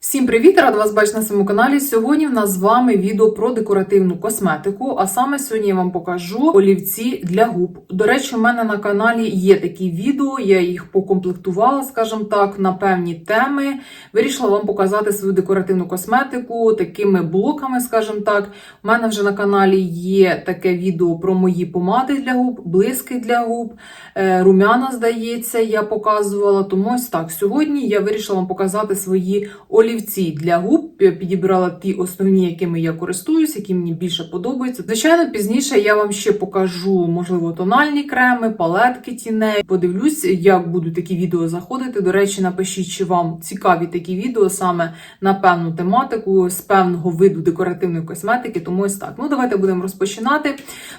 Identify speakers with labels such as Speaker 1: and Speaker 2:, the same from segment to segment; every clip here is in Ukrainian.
Speaker 1: Всім привіт! Рада вас бачити на своєму каналі. Сьогодні в нас з вами відео про декоративну косметику. А саме сьогодні я вам покажу олівці для губ. До речі, у мене на каналі є такі відео, я їх покомплектувала, скажімо так, на певні теми. Вирішила вам показати свою декоративну косметику такими блоками, скажімо так. У мене вже на каналі є таке відео про мої помади для губ, блиски для губ, е, румяна, здається, я показувала. Тому ось так. Сьогодні я вирішила вам показати свої олівці для губ. Підібрала ті основні, якими я користуюсь, які мені більше подобаються. Звичайно, пізніше я вам ще покажу, можливо, тональні креми, палетки тіней. Подивлюсь, як будуть такі відео заходити. До речі, напишіть, чи вам цікаві такі відео саме на певну тематику з певного виду декоративної косметики. Тому ось так. Ну, давайте будемо розпочинати.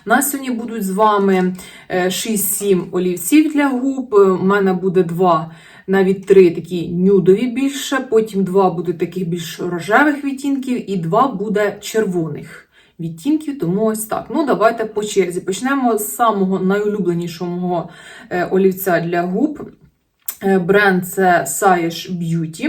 Speaker 1: У нас сьогодні будуть з вами е, 6-7 олівців для губ. У мене буде два навіть три такі нюдові більше, потім два буде таких більш рожевих відтінків, і два буде червоних відтінків. Тому ось так. Ну, давайте по черзі. Почнемо з самого найулюбленішого е, олівця для губ. Е, Бренд це Саєш Beauty.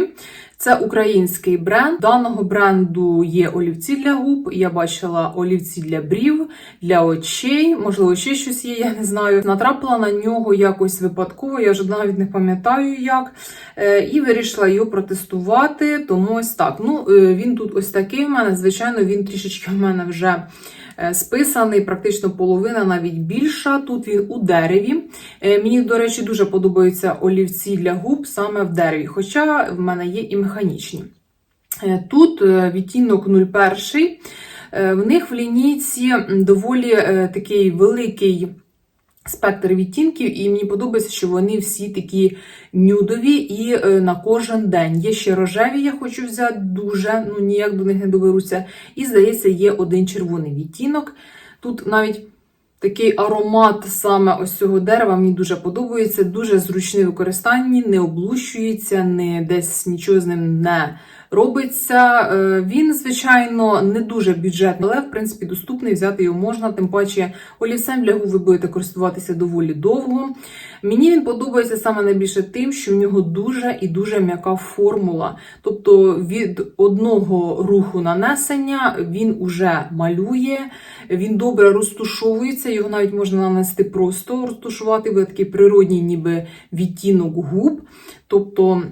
Speaker 1: Це український бренд. Даного бренду є олівці для губ. Я бачила олівці для брів, для очей. Можливо, ще щось є, я не знаю. Натрапила на нього якось випадково, я вже навіть не пам'ятаю як. Е, І вирішила його протестувати. Тому ось так. Ну, е, він тут ось такий в мене. Звичайно, він трішечки в мене вже. е, Списаний, практично половина, навіть більша. Тут він у дереві. Мені, до речі, дуже подобаються олівці для губ саме в дереві, хоча в мене є і. Е, Тут е, відтінок 01. Е, В них в лінійці доволі такий великий спектр відтінків, і мені подобається, що вони всі такі нюдові і на кожен день. Є ще рожеві, я хочу взяти дуже, ну ніяк до них не доберуся. І, здається, є один червоний відтінок. Тут навіть такий аромат саме ось цього дерева мені дуже подобається. Дуже зручний в використанні, не облущується, не десь нічого з ним не робиться. Е, Він, звичайно, не дуже бюджетний, але в принципі доступний. Взяти його можна. Тим паче олівцем для губ ви будете користуватися доволі довго. Мені він подобається саме найбільше тим, що в нього дуже і дуже м'яка формула. Тобто від одного руху нанесення він уже малює, він добре розтушовується, його навіть можна нанести просто розтушувати, буде такий природній ніби відтінок губ. Тобто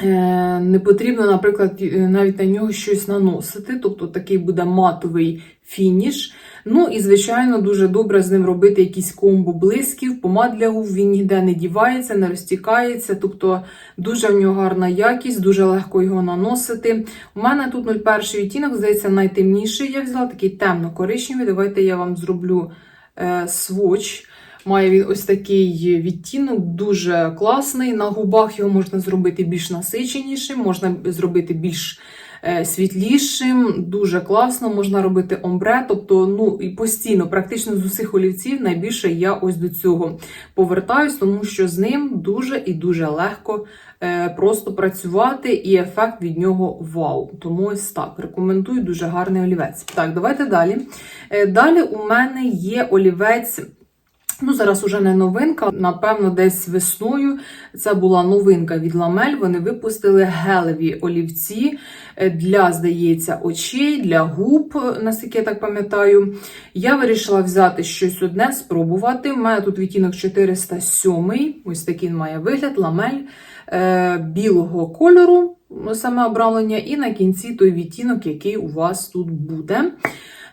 Speaker 1: Не потрібно, наприклад, е, навіть на нього щось наносити, тобто такий буде матовий фініш. Ну і, звичайно, дуже добре з ним робити якісь комбо блисків, помад для губ, він ніде не дівається, не розтікається, тобто дуже в нього гарна якість, дуже легко його наносити. У мене тут 01 відтінок, здається, найтемніший. Я взяла такий темно-коричневий. Давайте я вам зроблю е, сводч. Має він ось такий відтінок, дуже класний. На губах його можна зробити більш насиченішим, можна зробити більш е, світлішим, дуже класно, можна робити омбре. Тобто, ну і постійно, практично з усіх олівців, найбільше я ось до цього повертаюсь, тому що з ним дуже і дуже легко е, просто працювати, і ефект від нього вау. Тому ось так. Рекомендую дуже гарний олівець. Так, давайте далі. Е, Далі у мене є олівець. Ну, зараз уже не новинка. Напевно, десь весною це була новинка від Ламель. Вони випустили гелеві олівці для, здається, очей, для губ, наскільки я так пам'ятаю. Я вирішила взяти щось одне, спробувати. У мене тут відтінок 407. Ось такий має вигляд, ламель е, білого кольору, саме обрамлення, і на кінці той відтінок, який у вас тут буде.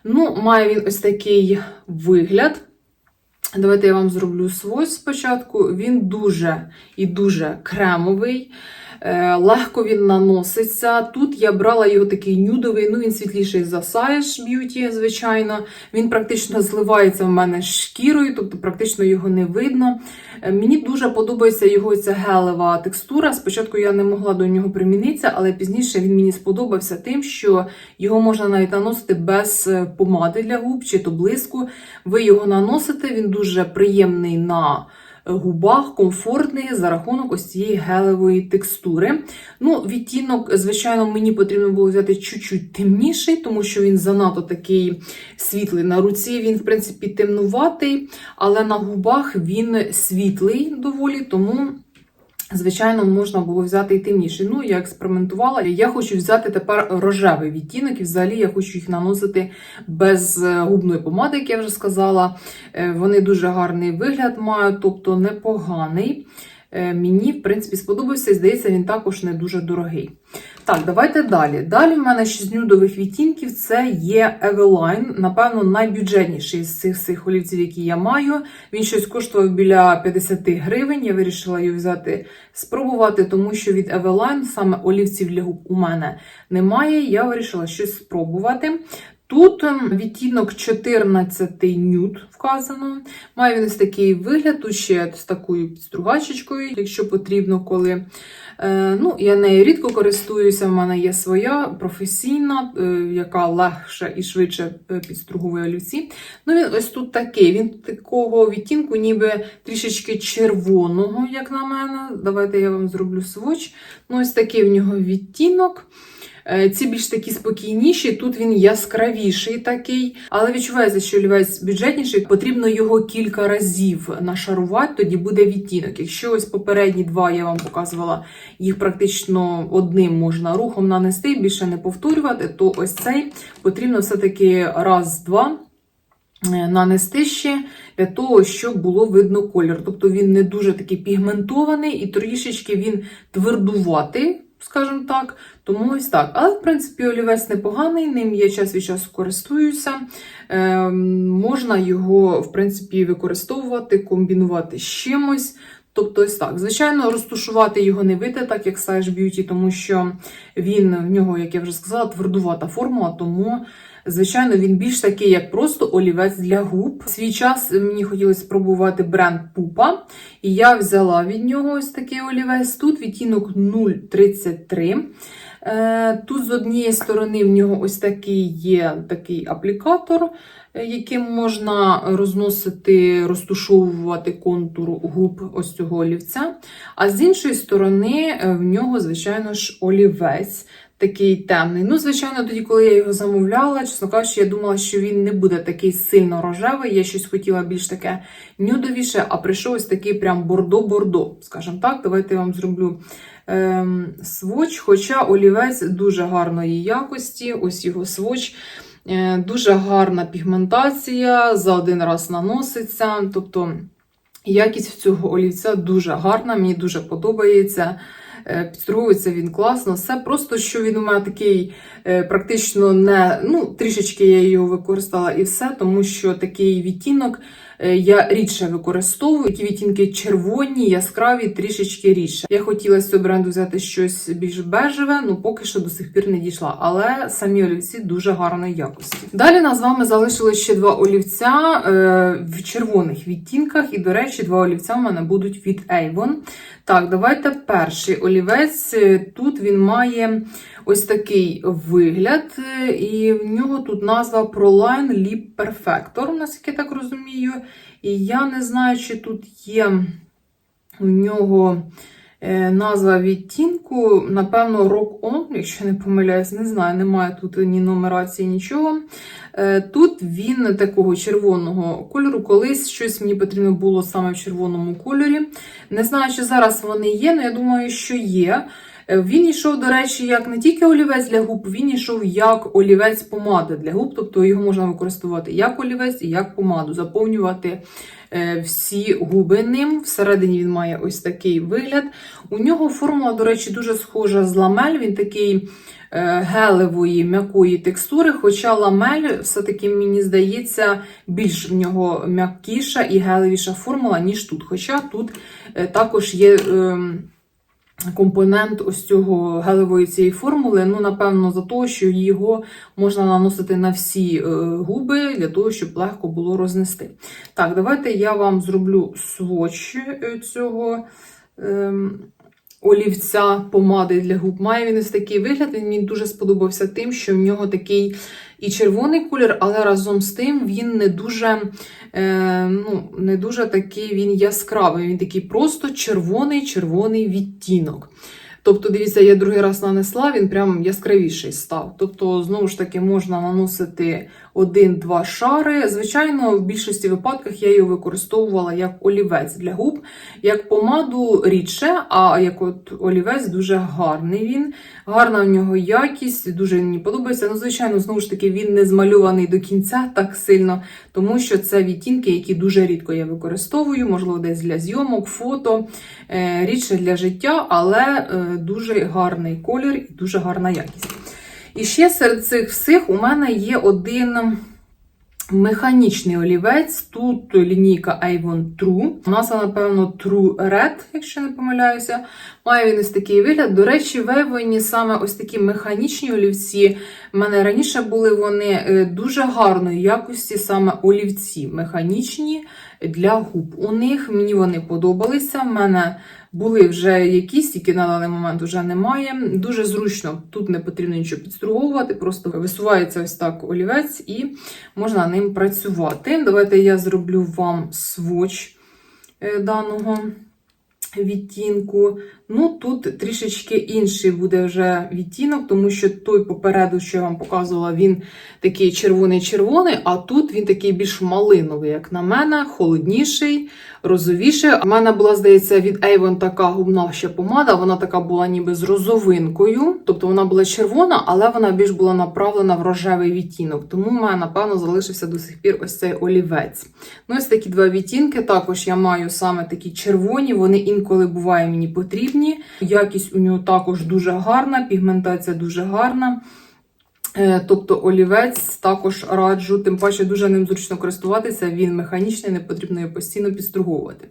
Speaker 1: Ну, має він ось такий вигляд. Давайте я вам зроблю свой спочатку. Він дуже і дуже кремовий. Е, Легко він наноситься. Тут я брала його такий нюдовий, ну він світліший за Saish Beauty, звичайно. Він практично зливається в мене з шкірою, тобто практично його не видно. Е, Мені дуже подобається його ця гелева текстура. Спочатку я не могла до нього примінитися, але пізніше він мені сподобався тим, що його можна навіть наносити без е, помади для губ чи то блиску. Ви його наносите, він дуже приємний на губах, комфортний за рахунок ось цієї гелевої текстури. Ну, відтінок, звичайно, мені потрібно було взяти чуть-чуть темніший, тому що він занадто такий світлий на руці. Він, в принципі, темнуватий, але на губах він світлий доволі, тому. Звичайно, можна було взяти і темніший. Ну, я експериментувала. Я хочу взяти тепер рожевий відтінок, і взагалі я хочу їх наносити без е, губної помади, як я вже сказала. Е, Вони дуже гарний вигляд мають, тобто непоганий. Е, Мені, в принципі, сподобався і здається, він також не дуже дорогий. Так, давайте далі. Далі в мене ще з нюдових відтінків це є Eveline, напевно, найбюджетніший з цих цих олівців, які я маю. Він щось коштував біля 50 гривень. Я вирішила його взяти, спробувати, тому що від Eveline саме олівців для губ у мене немає. Я вирішила щось спробувати. Тут ем, відтінок 14 нюд вказано. Має він ось такий вигляд, тут ще з такою підстругачечкою, якщо потрібно, коли. Е, ну, я нею рідко користуюся, в мене є своя професійна, е, яка легше і швидше е, підстругує олівці. Ну, він ось тут такий. Він такого відтінку, ніби трішечки червоного, як на мене. Давайте я вам зроблю своч. Ну, ось такий в нього відтінок. Е, Ці більш такі спокійніші, тут він яскравіший такий, але відчувається, що олівець бюджетніший, потрібно його кілька разів нашарувати, тоді буде відтінок. Якщо ось попередні два я вам показувала, їх практично одним можна рухом нанести, більше не повторювати, то ось цей потрібно все-таки раз-два. е, Нанести ще для того, щоб було видно колір. Тобто він не дуже такий пігментований і трішечки він твердуватий, скажімо так. Тому ось так. Але, в принципі, олівець непоганий, ним я час від часу користуюся. Е, можна його, в принципі, використовувати, комбінувати з чимось. Тобто, ось так. Звичайно, розтушувати його не вийде, так як Sage Beauty, тому що він в нього, як я вже сказала, твердувата формула, тому. Звичайно, він більш такий, як просто олівець для губ. Свій час мені хотілося спробувати бренд Пупа, і я взяла від нього ось такий олівець. Тут відтінок 0,33. Е, Тут з однієї сторони в нього ось такий є такий аплікатор, яким можна розносити, розтушовувати контур губ ось цього олівця. А з іншої сторони, е, в нього, звичайно ж, олівець. Такий темний. Ну, звичайно, тоді, коли я його замовляла, чесно кажучи, я думала, що він не буде такий сильно рожевий. Я щось хотіла більш таке нюдовіше, а прийшов ось такий прям бордо-бордо. Скажімо так, давайте я вам зроблю ем, сводч. Хоча олівець дуже гарної якості, ось його сводч. Е, дуже гарна пігментація, за один раз наноситься. Тобто якість цього олівця дуже гарна, мені дуже подобається. Е, Підстругується він класно. Все просто, що він у мене такий е, практично не ну, трішечки я його використала і все, тому що такий відтінок я рідше використовую. Такі відтінки червоні, яскраві, трішечки рідше. Я хотіла з цього бренду взяти щось більш бежеве, ну поки що до сих пір не дійшла. Але самі олівці дуже гарної якості. Далі нас з вами залишили ще два олівця е, в червоних відтінках. І, до речі, два олівця в мене будуть від Avon. Так, давайте перший олівець. Тут він має ось такий вигляд, і в нього тут назва ProLine Lip Perfector, наскільки я так розумію. І я не знаю, чи тут є у нього е, назва відтінку, напевно, Rock On, якщо не помиляюсь, не знаю, немає тут ні нумерації, нічого. Е, Тут він такого червоного кольору. Колись щось мені потрібно було саме в червоному кольорі. Не знаю, чи зараз вони є, але я думаю, що є. Е, Він йшов, до речі, як не тільки олівець для губ, він йшов як олівець помади для губ, тобто його можна використовувати як олівець і як помаду, заповнювати е, всі губи ним. Всередині він має ось такий вигляд. У нього формула, до речі, дуже схожа з ламель. Він такий е, гелевої, м'якої текстури, хоча ламель, все-таки, мені здається, більш в нього м'якіша і гелевіша формула, ніж тут. Хоча тут також є. Компонент ось цього гелевої цієї формули, ну, напевно, за те, що його можна наносити на всі е, губи для того, щоб легко було рознести. Так, давайте я вам зроблю сводч е, цього ем, олівця помади для губ. Має він ось такий вигляд. Він мені дуже сподобався тим, що в нього такий і червоний колір, але разом з тим він не дуже, е, ну, не дуже такий він яскравий. Він такий просто червоний-червоний відтінок. Тобто, дивіться, я другий раз нанесла, він прям яскравіший став. Тобто, знову ж таки, можна наносити один-два шари. Звичайно, в більшості випадках я його використовувала як олівець для губ, як помаду рідше, а як от олівець дуже гарний він. Гарна в нього якість, дуже мені подобається. Ну, звичайно, знову ж таки, він не змальований до кінця так сильно, тому що це відтінки, які дуже рідко я використовую, можливо, десь для зйомок, фото, е, рідше для життя, але е, дуже гарний колір і дуже гарна якість. І ще серед цих всіх у мене є один механічний олівець. Тут лінійка Avon True. У нас, напевно, True Red, якщо не помиляюся. Має він ось такий вигляд. До речі, в Avon саме ось такі механічні олівці. У мене раніше були вони е, дуже гарної якості, саме олівці механічні для губ. У них мені вони подобалися. В мене були вже якісь, які на даний момент вже немає. Дуже зручно, тут не потрібно нічого підструговувати, просто висувається ось так олівець і можна ним працювати. Давайте я зроблю вам своч е, даного відтінку. Ну, тут трішечки інший буде вже відтінок, тому що той попереду, що я вам показувала, він такий червоний-червоний, а тут він такий більш малиновий, як на мене, холодніший, розовіший. У мене була, здається, від Avon така губна ще помада, вона така була ніби з розовинкою, тобто вона була червона, але вона більш була направлена в рожевий відтінок. Тому в мене, напевно, залишився до сих пір ось цей олівець. Ну, ось такі два відтінки. Також я маю саме такі червоні, вони інколи буває мені потрібні. Якість у нього також дуже гарна, пігментація дуже гарна. Е, Тобто олівець також раджу, тим паче дуже ним зручно користуватися, він механічний, не потрібно його постійно підструговувати.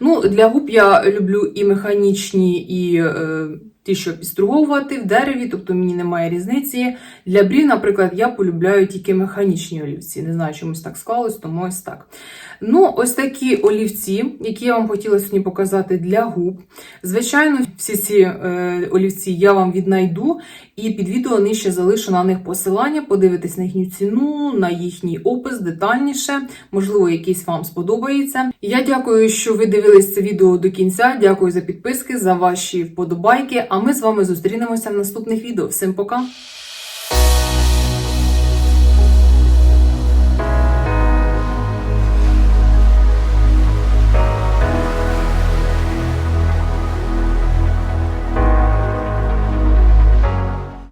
Speaker 1: Ну, Для губ я люблю і механічні, і е, ті, що підструговувати в дереві, тобто мені немає різниці. Для брів, наприклад, я полюбляю тільки механічні олівці. Не знаю, чомусь так склалось, тому ось так. Ну, ось такі олівці, які я вам хотіла сьогодні показати для губ. Звичайно, всі ці е, олівці я вам віднайду, і під відео нижче залишу на них посилання, подивитись на їхню ціну, на їхній опис детальніше. Можливо, якийсь вам сподобається. Я дякую, що ви дивились це відео до кінця. Дякую за підписки, за ваші вподобайки. А ми з вами зустрінемося в наступних відео. Всім пока!